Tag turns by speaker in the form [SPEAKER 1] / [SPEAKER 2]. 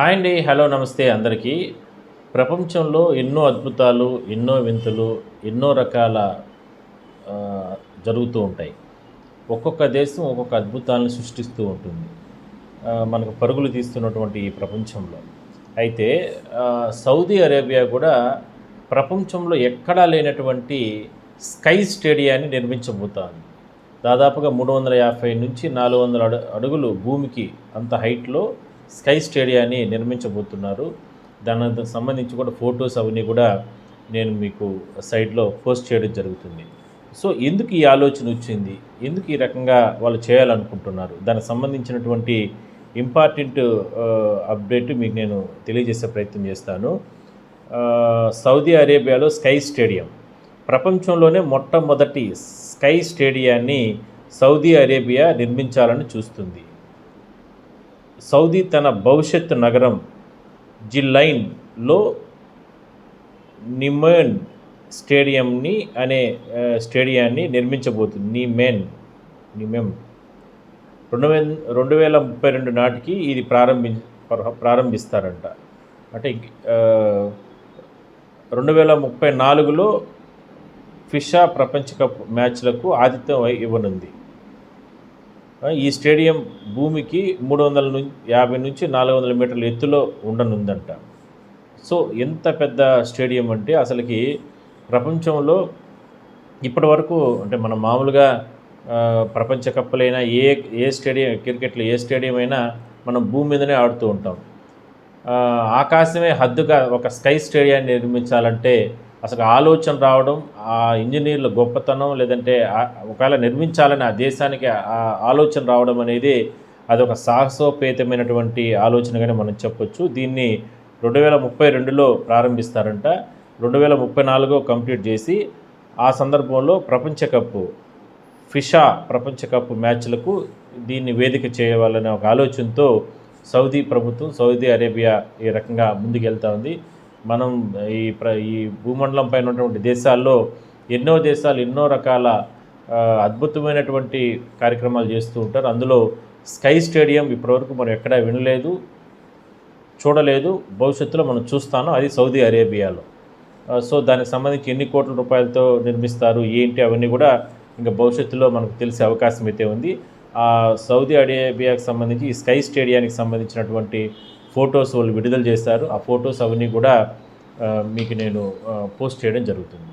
[SPEAKER 1] Hi అండి hello నమస్తే అందరికీ. ప్రపంచంలో ఎన్నో అద్భుతాలు ఎన్నో వింతలు ఎన్నో రకాల జరుగుతూ ఉంటాయి. ఒక్కొక్క దేశం ఒక్కొక్క అద్భుతాలను సృష్టిస్తూ ఉంటుంది. మనకు పరుగులు తీస్తున్నటువంటి ఈ ప్రపంచంలో. అయితే సౌదీ అరేబియా కూడా ప్రపంచంలో ఎక్కడా లేనటువంటి స్కై స్టేడియాన్ని నిర్మించబోతోంది. దాదాపుగా మూడు వందల యాభై నుంచి నాలుగు వందల అడుగులు భూమికి అంత హైట్లో స్కై స్టేడియాన్ని నిర్మించబోతున్నారు. దానికి సంబంధించి కూడా ఫొటోస్ అవన్నీ కూడా నేను మీకు సైట్లో పోస్ట్ చేయడం జరుగుతుంది. సో ఎందుకు ఈ ఆలోచన వచ్చింది? ఎందుకు ఈ రకంగా వాళ్ళు చేయాలనుకుంటున్నారు? దానికి సంబంధించినటువంటి ఇంపార్టెంట్ అప్డేట్ మీకు నేను తెలియజేసే ప్రయత్నం చేస్తాను. సౌదీ అరేబియాలో స్కై స్టేడియం. ప్రపంచంలోనే మొట్టమొదటి స్కై స్టేడియాన్ని సౌదీ అరేబియా నిర్మించాలని చూస్తుంది. సౌదీ తన భవిష్యత్ నగరం జిల్లైన్లో నిమెన్ స్టేడియంని అనే స్టేడియాన్ని నిర్మించబోతుంది. నిమెన్ నిమెమ్ రెండు వే రెండు వేల ముప్పై రెండు నాటికి ఇది ప్రారంభి ప్రారంభిస్తారంట. అంటే రెండు వేల ముప్పై నాలుగులో ఫిషా ప్రపంచ కప్ మ్యాచ్లకు ఆతిథ్యం ఇవ్వనుంది. ఈ స్టేడియం భూమికి మూడు వందల నుంచి యాభై నుంచి నాలుగు వందల మీటర్ల ఎత్తులో ఉండనుందంట. సో ఎంత పెద్ద స్టేడియం అంటే అసలుకి ప్రపంచంలో ఇప్పటి వరకు అంటే మనం మామూలుగా ప్రపంచ కప్పులైనా ఏ ఏ స్టేడియం క్రికెట్లో ఏ స్టేడియం అయినా మనం భూమి మీదనే ఆడుతూ ఉంటాం. ఆకాశమే హద్దుగా ఒక స్కై స్టేడియాన్ని నిర్మించాలంటే అసలు ఆలోచన రావడం ఆ ఇంజనీర్ల గొప్పతనం లేదంటే ఒకవేళ నిర్మించాలని ఆ దేశానికి ఆ ఆలోచన రావడం అనేది అదొక సాహసోపేతమైనటువంటి ఆలోచనగానే మనం చెప్పొచ్చు. దీన్ని రెండు వేల ముప్పై రెండులో ప్రారంభిస్తారంట. రెండు వేల ముప్పై నాలుగో కంప్లీట్ చేసి ఆ సందర్భంలో ప్రపంచ కప్పు ఫిషా ప్రపంచ కప్ మ్యాచ్లకు దీన్ని వేదిక చేయవాలనే ఒక ఆలోచనతో సౌదీ ప్రభుత్వం సౌదీ అరేబియా ఈ రకంగా ముందుకెళ్తా ఉంది. మనం ఈ ప్ర ఈ భూమండలం పైన ఉన్నటువంటి దేశాల్లో ఎన్నో దేశాలు ఎన్నో రకాల అద్భుతమైనటువంటి కార్యక్రమాలు చేస్తూ ఉంటారు. అందులో స్కై స్టేడియం ఇప్పటివరకు మనం ఎక్కడా వినలేదు చూడలేదు. భవిష్యత్తులో మనం చూస్తాను. అది సౌదీ అరేబియాలో. సో దానికి సంబంధించి ఎన్ని కోట్ల రూపాయలతో నిర్మిస్తారు ఏంటి అవన్నీ కూడా ఇంకా భవిష్యత్తులో మనకు తెలిసే అవకాశం అయితే ఉంది. ఆ సౌదీ అరేబియాకి సంబంధించి ఈ స్కై స్టేడియానికి సంబంధించినటువంటి ఫొటోస్ వాళ్ళు విడుదల చేస్తారు. ఆ ఫొటోస్ అవన్నీ కూడా మీకు నేను పోస్ట్ చేయడం జరుగుతుంది.